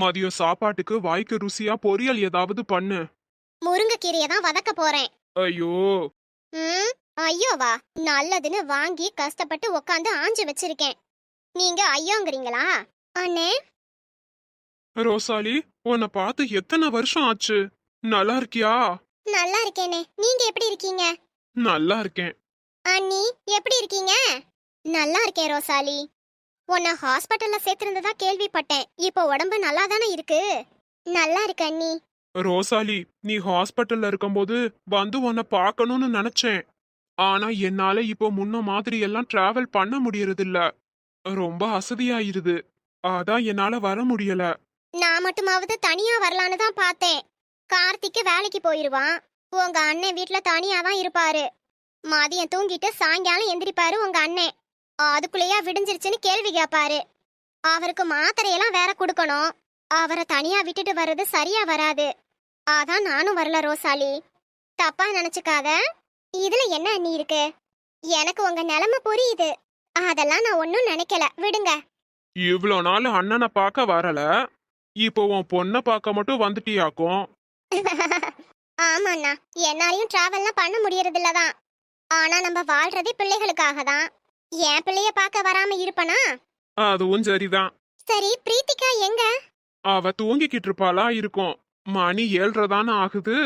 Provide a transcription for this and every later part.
மதியம் சாப்பாட்டுக்கு வாய்க்கு ருசியா பொரியல் ஏதாவது பண்ணு. முருங்கைக்கீரையை தான் வதக்க போறேன். ஐயோ. ம் ஐயோவா நல்லதுன்னு வாங்கி கஷ்டப்பட்டு உக்காந்து ஆஞ்சு வச்சிருக்கேன். நீங்க ஐயோங்கிறீங்களா? அண்ணே? ரோசாலி உன்னை பார்த்து எத்தனை வருஷம் ஆச்சு? நல்லா இருக்கியா? நல்லா இருக்கேனே. நீங்க எப்படி இருக்கீங்க? நல்லா இருக்கேன். அண்ணி எப்படி இருக்கீங்க? நல்லா இருக்கேன் ரோசாலி. உன்னை ஹாஸ்பிட்டல்ல சேர்த்திருந்ததா கேள்விப்பட்டேன். இப்போ உடம்பு நல்லா தானே இருக்கு? நல்லா இருக்கு அண்ணி. ரோசாலி நீ ஹாஸ்பிட்டல்ல இருக்கும்போது வந்து உன்னை பார்க்கணும்னு நினைச்சேன். ஆனா என்னால இப்போ முன்ன மாதிரி எல்லாம் டிராவல் பண்ண முடியறதில்ல. ரொம்ப அசதியாயிருது. அதான் என்னால வர முடியல. நான் மட்டுமாவது தனியா வரலான்னு தான் பார்த்தேன். கார்த்திக்கு வேலைக்கு போயிருவான். உங்க அண்ணன் வீட்ல தனியா தான் இருப்பாரு. மதியம் தூங்கிட்டு சாயங்காலம் எந்திரிப்பாரு உங்க அண்ணன். அதுக்குள்ளேயா விடிஞ்சிருச்சுன்னு கேள்வி கேட்பாரு அவருக்கு மாத்திரையெல்லாம் வேற கொடுக்கணும். அவரை தனியா விட்டுட்டு வர்றது சரியா வராது. அதான் நானும் வரல ரோசாலி. தப்பா நினைச்சுக்காத. இதுல என்ன அண்ணி இருக்கு? எனக்கு உங்க நிலைமை புரியுது. அதெல்லாம் நான் ஒன்னும் நினைக்கல. விடுங்க. இவ்ளோ நாள் அண்ணனை பார்க்க வரல. இப்போ உன் பொண்ணை பார்க்க மட்டும் வந்துட்டியாக்கும்? ஆமாண்ணா. என்னாலையும் டிராவல்லாம் பண்ண முடியறதில்ல தான் ஆனா நம்ம வாழ்றதே பிள்ளைகளுக்காக தான் என் பிள்ளைய பார்க்க வராம இருப்பனா? அதுவும் சரிதான். சரி பிரீத்திகா எங்க? அவ தூங்கிக்கிட்டு இருப்பாளா இருக்கும். மணி ஏழ்ரை தானே ஆகுது.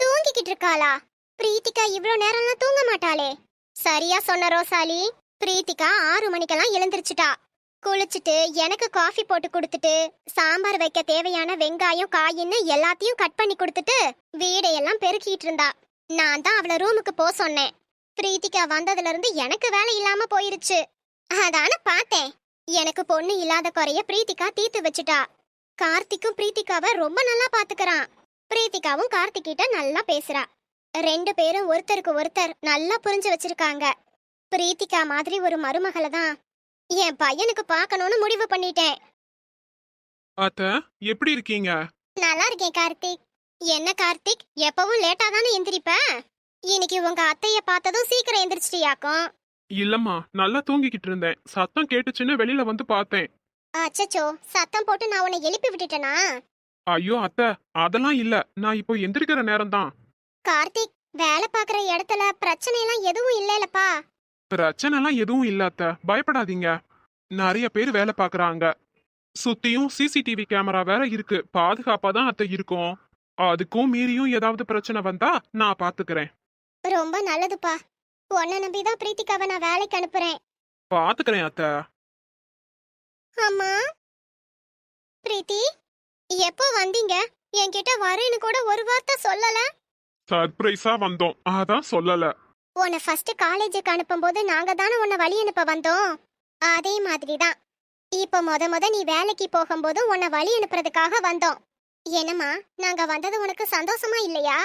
தூங்கிக்கிட்டு இருக்காளா? பிரீத்திகா இவ்ளோ நேரம்லாம் தூங்க மாட்டாளே. சரியா சொன்ன ரோசாலி பிரீத்திகா ஆறு மணிக்கெல்லாம் எழுந்திருச்சுட்டா. குளிச்சுட்டு எனக்கு காஃபி போட்டு கொடுத்துட்டு சாம்பார் வைக்க தேவையான வெங்காயம் காயின்னு எல்லாத்தையும் கட் பண்ணி கொடுத்துட்டு வீடையெல்லாம் பெருக்கிட்டு இருந்தா. நான் தான் அவளை ரூமுக்கு போ சொன்னேன். பிரீத்திகா வந்ததுல இருந்து எனக்கு வேலை இல்லாம போயிருச்சு. அதான பார்த்தேன். எனக்கு பொண்ணு இல்லாத குறைய பிரீத்திகா தீர்த்து வச்சுட்டா. கார்த்திக்கும் பிரீத்திகாவை ரொம்ப நல்லா பாத்துக்கறான். பிரீத்திகாவும் கார்த்திகிட்ட நல்லா பேசுறா. ரெண்டு பேரும் ஒருத்தருக்கு ஒருத்தர் நல்லா புரிஞ்சு வச்சிருக்காங்க. பிரீத்திகா மாதிரி ஒரு மருமகளை தான் என் பையனுக்கு பார்க்கணும்னு முடிவு பண்ணிட்டேன். அத்த எப்படி இருக்கீங்க? நல்லா இருக்கேன் கார்த்திக். என்ன கார்த்திக்? எப்பவும் லேட்டா தானே எந்திரிப்ப? இன்னைக்கு உங்க அத்தைய பார்த்ததும் சீக்கிரம் எந்திரிச்சிட்டியாக்கும். இல்லம்மா நல்லா தூங்கிக்கிட்டு இருந்தேன். சத்தம் கேட்டுச்சுன்னு வெளியில வந்து பார்த்தேன். அச்சச்சோ சத்தம் போட்டு நான் உன்னை எழுப்பி விட்டுட்டேனா? ஐயோ அத்தை அதெல்லாம் இல்ல. நான் இப்போ எந்திரிக்கிற நேரம் தான் கார்த்திக் வேலை பார்க்குற இடத்துல பிரச்சனை எல்லாம் எதுவும் இல்லைலப்பா. பிரச்சனைலாம் எதுவும் இல்ல அத்தை. பயப்படாதீங்க. நிறைய பேர் வேலை பார்க்கறாங்க. சுத்தியும் சிசிடிவி கேமரா வேற இருக்கு. பாதுகாப்பா தான் அத்தை இருக்கும். அதுக்கும் மீறியும் ஏதாவது பிரச்சனை வந்தா நான் பாத்துக்கிறேன் ரொம்ப நல்லதுப்பா. உன்னை நம்பி தான் பிரீத்திகாவை நான் வேலைக்கு அனுப்புறேன். பாத்துக்கிறேன் அத்தை. அம்மா? பிரீத்தி எப்போ வந்தீங்க? என்கிட்ட வரேன்னு கூட ஒரு வார்த்தை சொல்லல. சர்ப்ரைஸா வந்தோம். அதான் சொல்லல. உன்னை ஃபர்ஸ்ட் காலேஜுக்கு அனுப்பும்போது நாங்க தானே உன்னை வழி அனுப்ப வந்தோம். அதே மாதிரி தான் இப்போ முத முத நீ வேலைக்கு போகும்போது உன்னை வழி அனுப்புறதுக்காக வந்தோம். என்னம்மா நாங்க வந்தது உனக்கு சந்தோஷமா இல்லையா?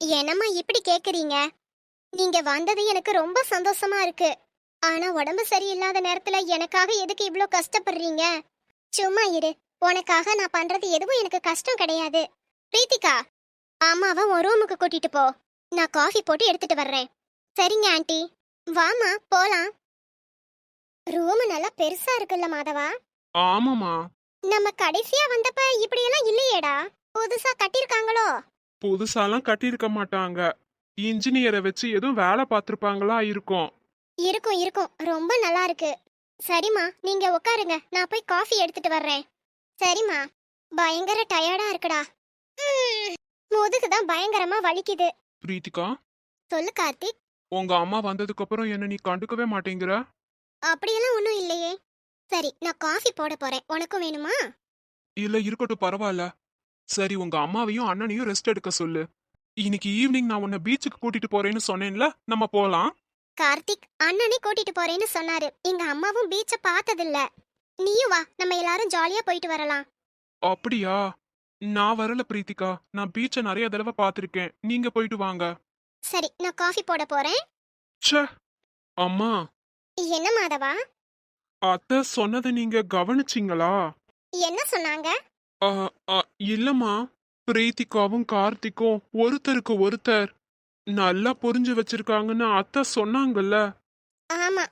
என்னம்மா இப்படி கேக்குறீங்க? நீங்க வந்தது எனக்கு ரொம்ப சந்தோஷமா இருக்கு. ஆனா உடம்பு சரியில்லாத நேரத்துல எனக்காக எதுக்கு இவ்ளோ கஷ்டப்படுறீங்க? சும்மா இரு. உனக்காக நான் பண்றது எதுவும் எனக்கு கஷ்டம் கிடையாது. பிரீத்திகா அம்மாவை உன் ரூமுக்கு கூட்டிட்டு போ. நான் காஃபி போட்டு எடுத்துட்டு வர்றேன். சரிங்க ஆண்டி. வாமா போலாம். ரூம் நல்லா பெருசா இருக்குல்ல மாதவா? ஆமாமா நம்ம கடைசியா வந்தப்ப இப்படியெல்லாம் இல்லையேடா. புதுசா கட்டியிருக்காங்களோ? புதுசாலாம் கட்டியிருக்க மாட்டாங்க. இன்ஜினியரை வச்சு எதுவும் வேலை பார்த்துருப்பாங்களா இருக்கும். இருக்கும் இருக்கும். ரொம்ப நல்லா இருக்கு. சரிம்மா நீங்க உட்காருங்க நான் போய் காஃபி எடுத்துட்டு வர்றேன். சரிம்மா. பயங்கர டயர்டா இருக்குடா. முதுகு தான் பயங்கரமா வலிக்குது. பிரீத்திகா? சொல்லு கார்த்திக். உங்க அம்மா வந்ததுக்கு அப்புறம் என்ன நீ கண்டுக்கவே மாட்டேங்கிற? அப்படியெல்லாம் ஒன்றும் இல்லையே. சரி நான் காஃபி போட போறேன். உனக்கும் வேணுமா? இல்ல இருக்கட்டும் பரவாயில்ல. சரி உங்க அம்மாவையும் அண்ணனையும் ரெஸ்ட் எடுக்க சொல்லு. இன்னைக்கு ஈவினிங் நான் உன்னை பீச்சுக்கு கூட்டிட்டு போறேன்னு சொன்னேன்ல நம்ம போலாம். கார்த்திக் அண்ணனே கூட்டிட்டு போறேன்னு சொன்னாரு. எங்க அம்மாவும் பீச்ச பார்த்ததில்ல. நீயும் வா நம்ம எல்லாரும் ஜாலியா போயிட்டு வரலாம். அப்படியா? நான் வரல பிரீத்திகா. நான் பீச்சை நிறைய தடவை பார்த்திருக்கேன். நீங்க போயிட்டு வாங்க. சரி நான் காஃபி போட போறேன். ச்சே! அம்மா! என்ன மாதவா? அத்தை சொன்னதை நீங்க கவனிச்சிங்களா? என்ன சொன்னாங்க? இல்லம்மா. பிரீத்திகாவும் கார்த்திக்கும் ஒருத்தருக்கு ஒருத்தர். நல்லா புரிஞ்சு வச்சிருக்காங்கன்னு அத்தை சொன்னாங்கல்ல. ஆமா.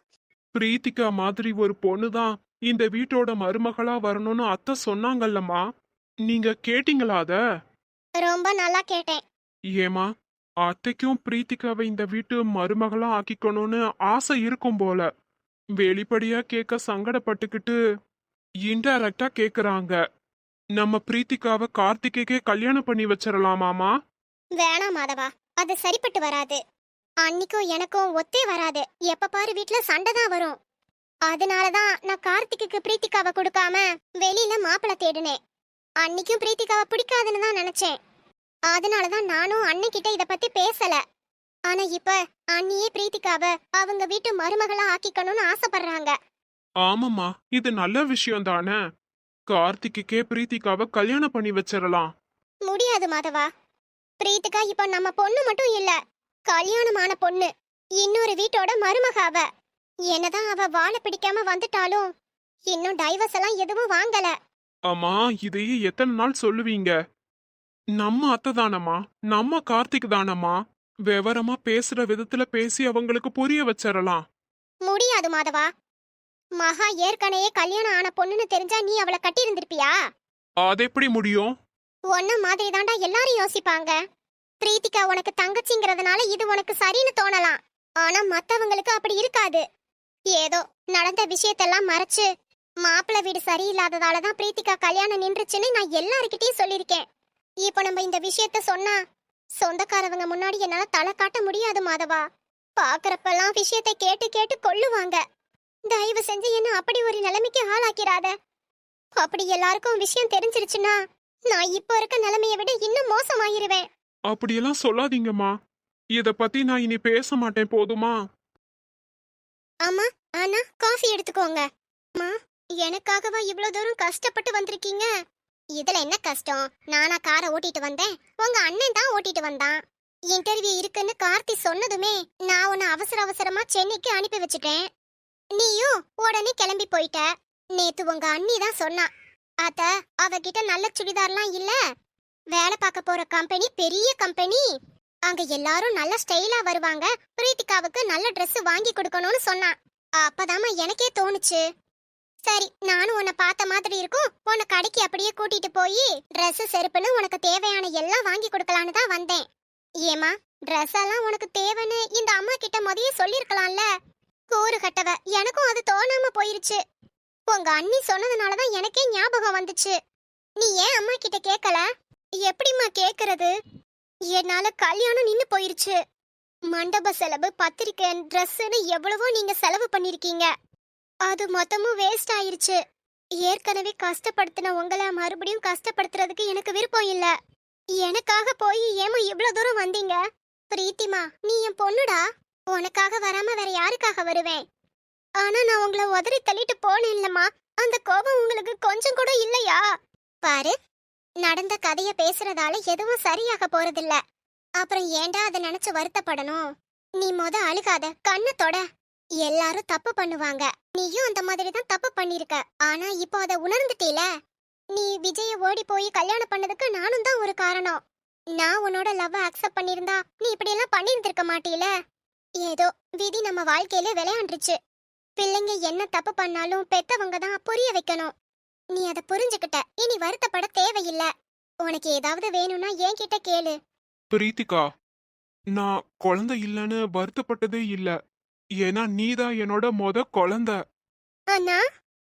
பிரீத்திகா மாதிரி ஒரு பொண்ணு தான் இந்த வீட்டோட மருமகளா வரணும்னு அத்தை சொன்னாங்கல்லம்மா. நீங்க கேட்டீங்களா அத? ரொம்ப நல்லா கேட்டேன். ஏமா அத்தைக்கும் பிரீத்திகாவை இந்த வீட்டு மருமகளா ஆக்கிக்கணும்னு ஆசை இருக்கும் போல. வெளிப்படையா கேட்க சங்கடப்பட்டுக்கிட்டு இன்டைரக்டா கேக்குறாங்க. நம்ம பிரீத்திகாவை கார்த்திகைக்கே கல்யாணம் பண்ணி வச்சிடலாமாமா வேணாம் மாதவா. அது சரிப்பட்டு வராது. அன்னிக்கும் எனக்கும் ஒத்தே வராது. எப்ப பாரு வீட்ல சண்டை தான் வரும். அதனாலதான் நான் கார்த்திக்கு பிரீத்திகாவை கொடுக்காம வெளியில மாப்பிள்ளை தேடினேன். அன்னிக்கும் பிரீத்திகாவை பிடிக்காதுன்னு தான் நினைச்சேன். அதனாலதான் நானும் அன்னைக்கிட்ட இத பத்தி பேசல. ஆனா இப்ப அண்ணியே பிரீத்திகாவை அவங்க வீட்டு மருமகளா ஆக்கிக்கணும்னு ஆசைப்படுறாங்க. ஆமாம்மா இது நல்ல விஷயம் தானே? கார்த்திகைக்கே பிரீத்திகாவை கல்யாணம் பண்ணி வச்சிடலாம் முடியாது மாதவா. பிரீத்திகா இப்ப நம்ம பொண்ணு மட்டும் இல்ல கல்யாணமான பொண்ணு இன்னொரு வீட்டோட மருமக அவ. என்னதான் அவ வாழ பிடிக்காம வந்துட்டாலும் இன்னும் டைவர்ஸ் எல்லாம் எதுவும் வாங்கல. அம்மா இதையே எத்தனை நாள் சொல்லுவீங்க? நம்ம அத்தை தானம்மா நம்ம கார்த்திக் தானம்மா. விவரமா பேசுற விதத்துல பேசி அவங்களுக்கு புரிய வச்சிடலாம் முடியாது மாதவா. மகா ஏற்கனவே கல்யாணம் ஆன பொண்ணுன்னு தெரிஞ்சா நீ அவளை கட்டி இருந்திருப்பியா அது எப்படி முடியும்? ஒன்ன மாதிரி தாண்டா எல்லாரும் யோசிப்பாங்க. பிரீத்திகா உனக்கு தங்கச்சிங்கிறதுனால இது உனக்கு சரின்னு தோணலாம். ஆனா மத்தவங்களுக்கு அப்படி இருக்காது. ஏதோ நடந்த விஷயத்தெல்லாம் மறைச்சு மாப்பிள்ளை வீடு சரியில்லாததால தான் பிரீத்திகா கல்யாணம் நின்றுச்சுன்னு நான் எல்லார்கிட்டயும் சொல்லியிருக்கேன். இப்போ நம்ம இந்த விஷயத்த சொன்னா சொந்தக்காரவங்க முன்னாடி என்னால தலை காட்ட முடியாது மாதவா. பாக்குறப்பெல்லாம் விஷயத்தை கேட்டு கேட்டு கொள்ளுவாங்க. தயவு செஞ்சு என்ன அப்படி ஒரு நிலைமைக்கு ஆளாக்கிறாத அப்படி எல்லாருக்கும் விஷயம் தெரிஞ்சிருச்சுன்னா நான் இப்போ இருக்க நிலைமையை விட இன்னும் மோசமாயிருவேன். அப்படியெல்லாம் சொல்லாதீங்கம்மா. இத பத்தி நான் இனி பேச மாட்டேன் போதுமா? ஆமா ஆனா காஃபி எடுத்துக்கோங்க. அம்மா எனக்காகவா இவ்ளோ தூரம் கஷ்டப்பட்டு வந்திருக்கீங்க? இதுல என்ன கஷ்டம்? நானா காரை ஓட்டிட்டு வந்தேன். உங்க அண்ணன் தான் ஓட்டிட்டு வந்தான். இன்டர்வியூ இருக்குன்னு கார்த்தி சொன்னதுமே நான் உன்னை அவசர அவசரமா சென்னைக்கு அனுப்பி வச்சுட்டேன். நீயும் உடனே கிளம்பி போயிட்ட. நேத்து உங்க அண்ணி தான் சொன்னா அத்த அவகிட்ட நல்ல சுடிதார்லாம் இல்ல. வேலை பார்க்க போற கம்பெனி பெரிய கம்பெனி அங்க எல்லாரும் நல்ல ஸ்டைலா வருவாங்க. பிரீத்திகாவுக்கு நல்ல ட்ரெஸ் வாங்கி கொடுக்கணும்னு சொன்னான். அப்பதாமா எனக்கே தோணுச்சு. சரி நானும் உன்னை பார்த்த மாதிரி இருக்கும். உன்னை கடைக்கு அப்படியே கூட்டிட்டு போய் ட்ரெஸ் செருப்புன்னு உனக்கு தேவையான எல்லாம் வாங்கி கொடுக்கலான்னு தான் வந்தேன். ஏமா ட்ரெஸ் எல்லாம் உனக்கு தேவைன்னு இந்த அம்மா கிட்ட முதல்ல சொல்லிருக்கலாம்ல கூறு கட்டவ. எனக்கும் அது தோணாம போயிருச்சு. உங்க அண்ணி சொன்னதுனாலதான் எனக்கே ஞாபகம் வந்துச்சு. நீ ஏன் அம்மா கிட்ட கேட்கல எப்படிம்மா கேக்குறது? என்னால கல்யாணம் நின்னு போயிருச்சு. மண்டப செலவு பத்திரிக்கை ட்ரெஸ்ஸுன்னு எவ்வளவோ நீங்க செலவு பண்ணிருக்கீங்க. அது மொத்தமும் வேஸ்ட் ஆயிருச்சு. ஏற்கனவே கஷ்டப்படுத்தின உங்களை மறுபடியும் கஷ்டப்படுத்துறதுக்கு எனக்கு விருப்பம் இல்ல. எனக்காக போய் ஏமா இவ்வளவு தூரம் வந்தீங்க? பிரீத்திமா நீ என் பொண்ணுடா? உனக்காக வராம வேற யாருக்காக வருவேன்? ஆனா நான் உங்களை உதறி தள்ளிட்டு போனேன் இல்லம்மா. அந்த கோபம் உங்களுக்கு கொஞ்சம் கூட இல்லையா? பாரு நடந்த கதைய பேசுறதால எதுவும் சரியாக போறதில்ல. அப்புறம் ஏன்டா அதை நினைச்சு வருத்தப்படணும்? நீ மொத அழுகாத கண்ணை தொட. எல்லாரும் தப்பு பண்ணுவாங்க. நீயும் அந்த மாதிரி தான் தப்பு பண்ணிருக்க ஆனா இப்போ அதை உணர்ந்துட்டீல? நீ விஜய ஓடி போய் கல்யாணம் பண்ணதுக்கு நானும் தான் ஒரு காரணம். நான் உன்னோட லவ் அக்செப்ட் பண்ணிருந்தா நீ இப்படி எல்லாம் பண்ணியிருந்திருக்க மாட்டீல? ஏதோ விதி நம்ம வாழ்க்கையில விளையாண்டுருச்சு. பிள்ளைங்க என்ன தப்பு பண்ணாலும் பெத்தவங்க தான் புரிய வைக்கணும். நீ அதை புரிஞ்சுக்கிட்ட. இனி வருத்தப்பட தேவையில்ல. உனக்கு ஏதாவது வேணும்னா என்கிட்ட கேளு. பிரீத்திகா நான் குழந்தை இல்லைன்னு வருத்தப்பட்டதே இல்ல. ஏன்னா நீதான் என்னோட மொத குழந்தை. அண்ணா?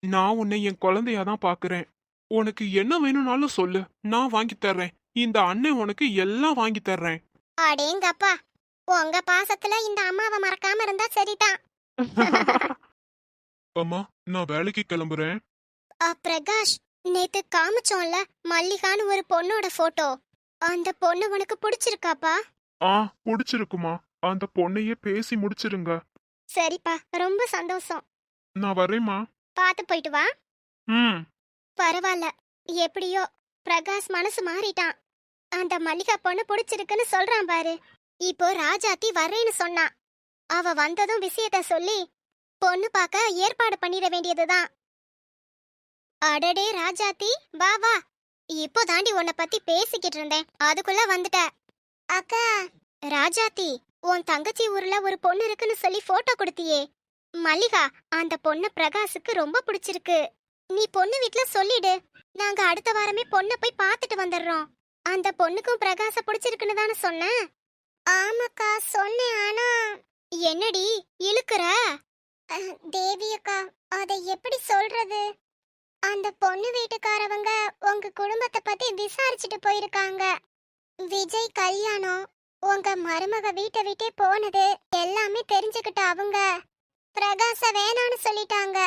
நான் உன்னை என் குழந்தையா தான் பாக்குறேன். உனக்கு என்ன வேணும்னாலும் சொல்லு. நான் வாங்கி தர்றேன். இந்த அண்ணன் உனக்கு எல்லாம் வாங்கி தர்றேன். அடேங்கப்பா. உங்க பாசத்துல இந்த அம்மாவை மறக்காம இருந்தா சரிதான். அம்மா நான் வேலைக்கு கிளம்புறேன். அ, பிரகாஷ் நேத்து காமிச்சோம்ல மல்லிகான்னு ஒரு பொண்ணோட போட்டோ. அந்த பொண்ணு உனக்கு பிடிச்சிருக்காப்பா? ஆ பிடிச்சிருக்குமா. அந்த பொண்ணையே பேசி முடிச்சிருங்க. சரிப்பா ரொம்ப சந்தோஷம். நான் வரேம்மா பார்த்து போயிட்டு வா. ம். பரவாயில்ல எப்படியோ பிரகாஷ் மனசு மாறிட்டான். அந்த மல்லிகா பொண்ணு பிடிச்சிருக்குன்னு சொல்றான் பாரு. இப்போ ராஜாத்தி வர்றேன்னு சொன்னா. அவ வந்ததும் விஷயத்த சொல்லி பொண்ணு பார்க்க ஏற்பாடு பண்ணிட வேண்டியதுதான். அடடே ராஜாத்தி வா வா. இப்போ தாண்டி உன்னை பத்தி பேசிக்கிட்டு இருந்தேன். அதுக்குள்ள வந்துட்ட. அக்கா. ராஜாத்தி உன் தங்கச்சி ஊர்ல ஒரு பொண்ணு இருக்குன்னு சொல்லி போட்டோ கொடுத்தியே. மல்லிகா அந்த பொண்ணு பிரகாஷுக்கு ரொம்ப பிடிச்சிருக்கு. நீ பொண்ணு வீட்ல சொல்லிடு. நாங்க அடுத்த வாரமே பொண்ணை போய் பார்த்துட்டு வந்துடுறோம் அந்த பொண்ணுக்கும் பிரகாச பிடிச்சிருக்குன்னு தானே சொன்னேன் ஆமாக்கா சொன்னேன். ஆனா என்னடி இழுக்கிற? தேவி அக்கா அதை எப்படி சொல்றது? அந்த பொண்ணு வீட்டுக்காரவங்க உங்க குடும்பத்தை பத்தி விசாரிச்சுட்டு போயிருக்காங்க. விஜய் கல்யாணம் உங்க மருமக வீட்டை விட்டே போனது எல்லாமே தெரிஞ்சுக்கிட்ட அவங்க. பிரகாச வேணான்னு சொல்லிட்டாங்க.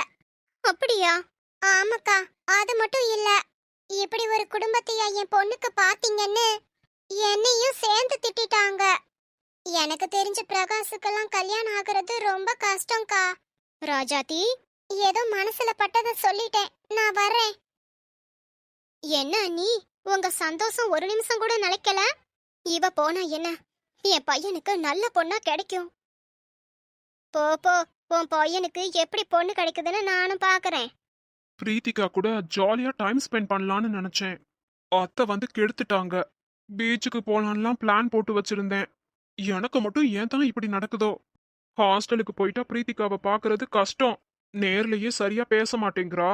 அப்படியா? ஆமாக்கா அது மட்டும் இல்ல. இப்படி ஒரு குடும்பத்தையா என் பொண்ணுக்கு பாத்தீங்கன்னு என்னையும் சேர்ந்து திட்டிட்டாங்க. எனக்கு தெரிஞ்ச பிரகாசுக்கெல்லாம் கல்யாணம் ஆகுறது ரொம்ப கஷ்டம்க்கா. ராஜாத்தி ஏதோ மனசுல பட்டத சொல்லிட்டேன். நான் வர்றேன் என்ன நீ உங்க சந்தோஷம் ஒரு நிமிஷம் கூட நிலைக்கல? இவ போனா என்ன? என் பையனுக்கு நல்ல பொண்ணா கிடைக்கும். போ போ உன் பையனுக்கு எப்படி பொண்ணு கிடைக்குதுன்னு நானும் பாக்குறேன். பிரீத்திகா கூட ஜாலியா டைம் ஸ்பெண்ட் பண்ணலான்னு நினைச்சேன். அத்தை வந்து கெடுத்துட்டாங்க. பீச்சுக்கு போலான்லாம் பிளான் போட்டு வச்சிருந்தேன். எனக்கு மட்டும் ஏன் தான் இப்படி நடக்குதோ? ஹாஸ்டலுக்கு போயிட்டா பிரீத்திகாவை பார்க்கறது கஷ்டம். நேர்லயே சரியா பேச மாட்டேங்கிறா.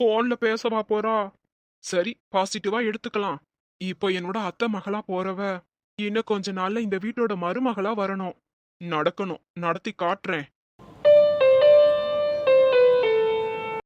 ஃபோனில் பேசவா போறா? சரி பாசிட்டிவா எடுத்துக்கலாம். இப்போ என்னோட அத்தை மகளா போறவ இன்னும் கொஞ்ச நாள்ல இந்த வீட்டோட மருமகளா வரணும். நடக்கணும் நடத்தி காட்டுறேன்.